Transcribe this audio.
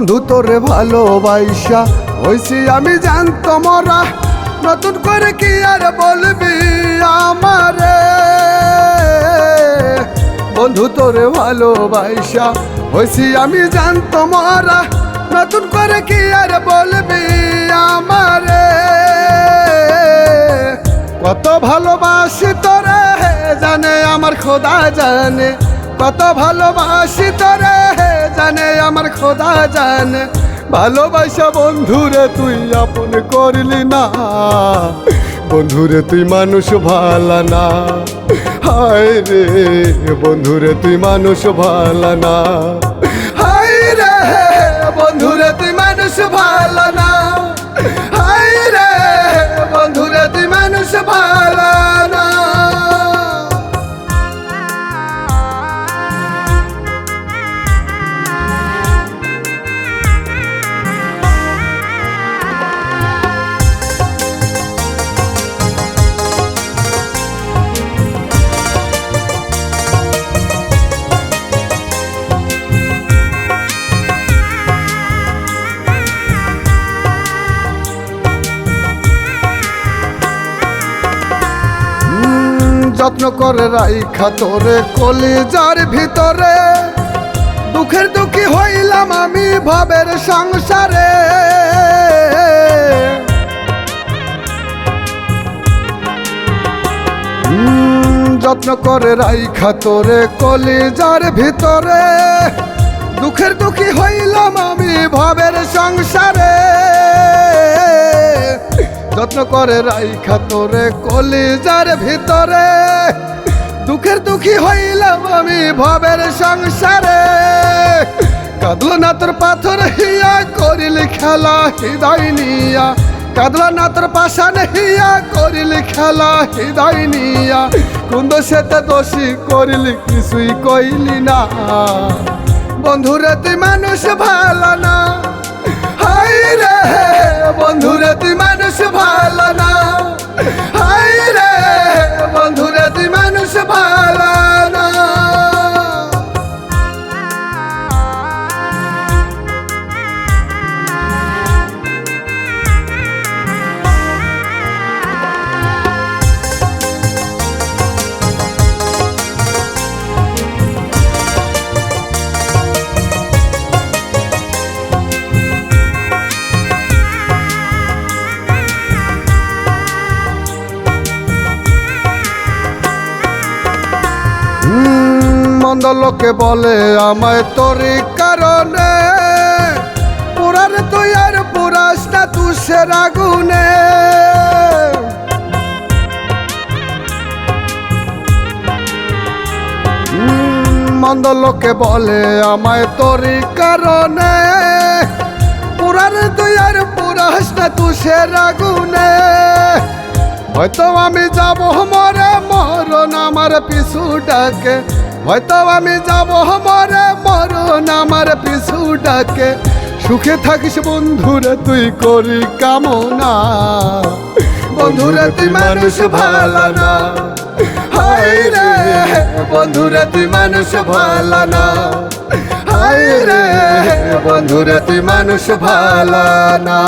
বন্ধু তোরে ভালোবাসা হয়েছি আমি জানতো মরা। নতুন করে কি আর বলবি আমারে? বন্ধু তোরে ভালোবাসা হয়েছি আমি জানতো মরা। নতুন করে কি আর বলবি আমারে? কত ভালোবাসি তোরে জানে আমার খোদা জানে। কত ভালোবাসি তোরে জানে আমার খোদা জানে। ভালোবাসা বন্ধুরে তুই আপন করলি না। বন্ধুরে তুই মানুষ ভালা না। হায় রে, বন্ধুরে তুই মানুষ ভালা না। হায় রে, বন্ধুরে তুই মানুষ ভালা যত্ন করে রাইখা তোরে কলিজার ভিতরে। দুঃখের দুঃখী হইলাম আমি ভাবের সংসারে। যত্ন করে রাইখা তোরে কলিজার ভিতরে। দুঃখের দুঃখী হইলাম আমি ভাবের সংসারে। যত্ন করে, রাইখা তোরে কলিজার ভিতরে। দুঃখের দুঃখী হইলাম আমি ভাবের সংসারে। কাঁদলো না তোর পাথর হিয়া, করিলি খেলা হৃদয় নিয়া। কাঁদলো না তোর পাশান হিয়া, করিলি খেলা হৃদয় নিয়া। কুন্দ সেতে দোষী করিলি কিছুই কইলি না। বন্ধুরে, তুই মানুষ ভালো না। তুই মন্দ লোকে বলে, আমায় তোরই কারণে পুরার তুই আর পুরাস না তুষের আগুনে মন্দ লোকে বলে, আমায় তোরই কারণে পুরার তুই আর পুরাস না তুষের আগুনে হয়তো আমি যাব মরে, মরণ আমার পিছু ডাকে। হয়তো আমি যাব মরে মরণ আমার পিছু ডাকে। সুখে থাকিস বন্ধুরে, তুই করি কামনা। বন্ধুরে, তুই মানুষ ভালো না হায় রে, বন্ধুরে, তুই মানুষ ভালো না হায় রে, বন্ধুরে, তুই মানুষ ভালো না